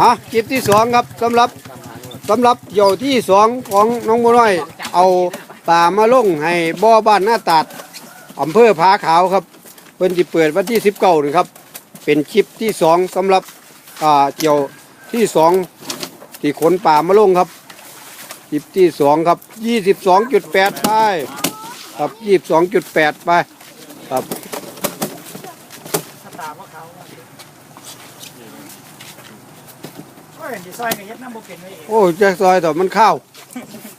อะคลิปที่สองครับสำหรับสำหรับเหยี่ยวที่สองของน้องบัวน้อย เอาป่ามาลงให้บ่อบ้านหน้าตาดอำเภอผาขาวครับเพิ่นจะเปิดวันที่สิบเก้านี่ครับ เป็นคลิปที่สองสำหรับอ่าเกี่ยวที่สองที่ขนป่ามาลงครับคลิปที่สองครับยี่สิบสองจุดแปดไปครับยี่สิบสองจุดแปดไปครับ ตามว่าเขาก็เห็นดีซอยกับเฮ็ดน้ำบุเป็นไว้เองโอ้ยแจ็คซอยแต่มันข้าว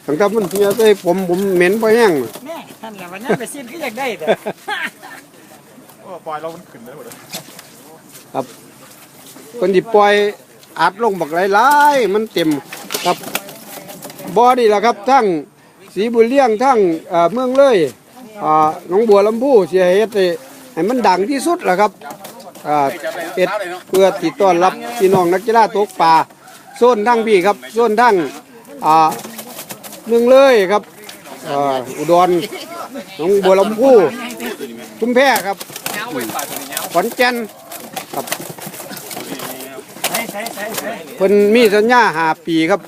ตั้งแต่มันเพียใส่ผมผมเหม็นไปแห้งแม่ท่านแหละวันนี้ไปสิ้นก็อยากได้แต่ โอ้ปล่อยเรามันขึ้นได้หมดเลยคนที่ปล่อยอัดลงบักหลายๆมันเต็มครับบอนี่แหละครับทั้งสีบุญเลี้ยงทั้งเอ่อเมืองเลยอ่าหนองบัวลำพูเสียเฮ็ดให้ให้มันดังที่สุดแหละครับอ่าเป็ดเพื่อติดต้อนรับพี่น้องนักกีฬาตกปลา โซนทั้งพี่ครับโซนทั้งอ่าเมืองเลยครับอ่าอุดรหนองบัวลำพูชุมแพครับขอนแก่นใช่ใช่ใช่ใช่เพิ่นมีสัญญาหาปีครับ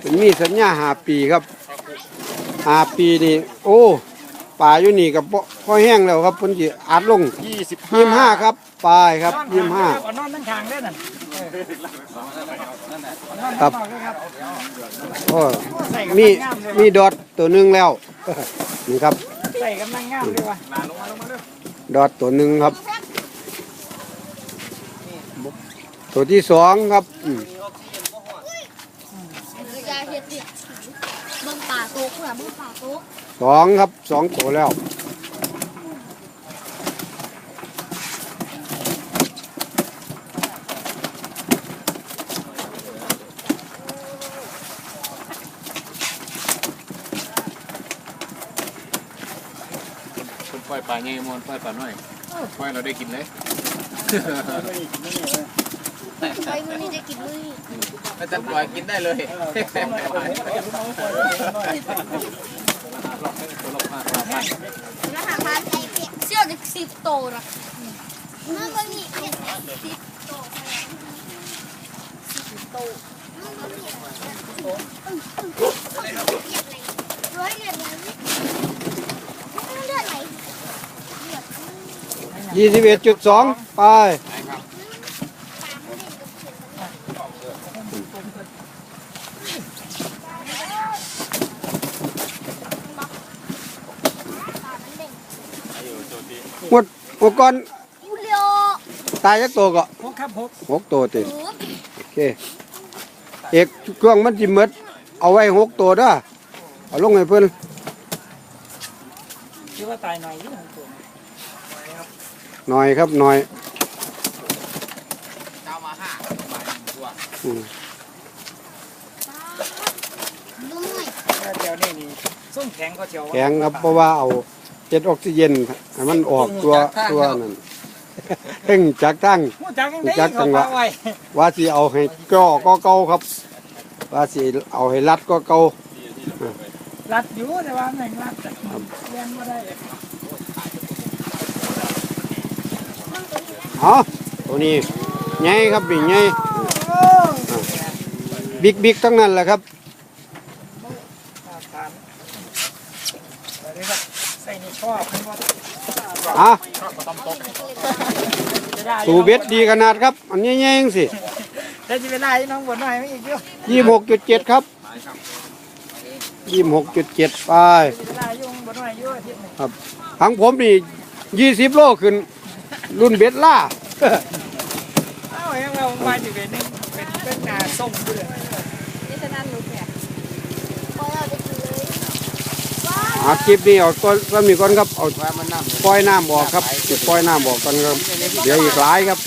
เพิ่นมีสัญญาหาปีครับหาปีนี่โอ้ ป่าอยู่นี่กับพ่อแห้งแล้วครับเพิ่นสิอัดลงยี่สิบยี่สิบห้าครับปลายครับยี่สิบห้านอนนั่งทางได้นั่นครับครับโอ้มีมีดอทตัวหนึงแล้วนี่ครับใส่กำลังงามเลยว่ะดอทตัวหนึงครับ ตัวที่สองครับอืมยา เห็ดดิเบิ่งป่าโต๊กเหรอเบิ่งป่าโต๊กสองครับสองตัวแล้วคนปล่อยปลาไงมอนปล่อยปลาน้อยปล่อยเราได้กินเลยไปมื้ อนี้จะกินมื้อนี้ถ้าจะปล่อยกินได้เลยแล้วหาพานไอ้เปียเสื้อจะสิบโตละมาเบิ่งนี่เปียสิบโตสิบโตมาเบิ่งนี่ร้อยเดือดไหลยี่สิบเอ็ดจุดสองไป หมดหมดก่อนอูเลียวตายจักตัวก็หกครับหกหกตัวติหูโอเคเอกเครื่องมันจิมดเอาไว้หกตัวเด้อเอาลงให้เพิ่นคิดว่าตายหน่อยยี่ห้อตัวหน่อยครับหน่อยอืมดูหน่อยเดี๋ยวนี่นี่ส้มแข็งก็เจียวแข็งครับเพราะว่าเอา เจ็ดออกซิเจนให้มันออกตัวตัวนั่นเพ่งจากตั้งหูจักยังได้จักจัเขางหวะพาไว้ว่าสิเอาให้ก็ก็เก่าครับ ว่าสิเอาให้รัดก็เก่ารัดอยู่แต่ว่าแม่งรัดแต่เรียนไม่ได้เอาตัวนี้ใหญ่ครับนี่ใหญ่โอ้บิ๊กบิ๊กทั้งนั้นแหละครับ ทานเดี๋ ยวนี้ครับใส่นี่ชอบมันว่าอะจะได้ตูเบ็ดดีขนาดครับ อันนี้ใหญ่จังสิได้จะเวลาให้น้องบวชหน่อยไม่อีกเยอะยี่หกจุดเจ็ดครับยี่หกจุดเจ็ดไปเวลายุ่งบวชหน่อยเยอะอาทิตย์หนึงทั้งผมนี่ยี่สิบโลขึ้น รุ่นเบ็ดล่าเอ้ายังเรามาอยู่เป็นเป็นเป็นนาส้มเบื่อนี่ฉะนั้นรู้แค่พอเราไปกินเลยว้า อาคลิปนี้เอาก็ก็มีก้อนครับเอาปล่อยน้ำบอกครับสิปล่อยน้ำบอกกันครับเดี๋ยวอีกหลายครับ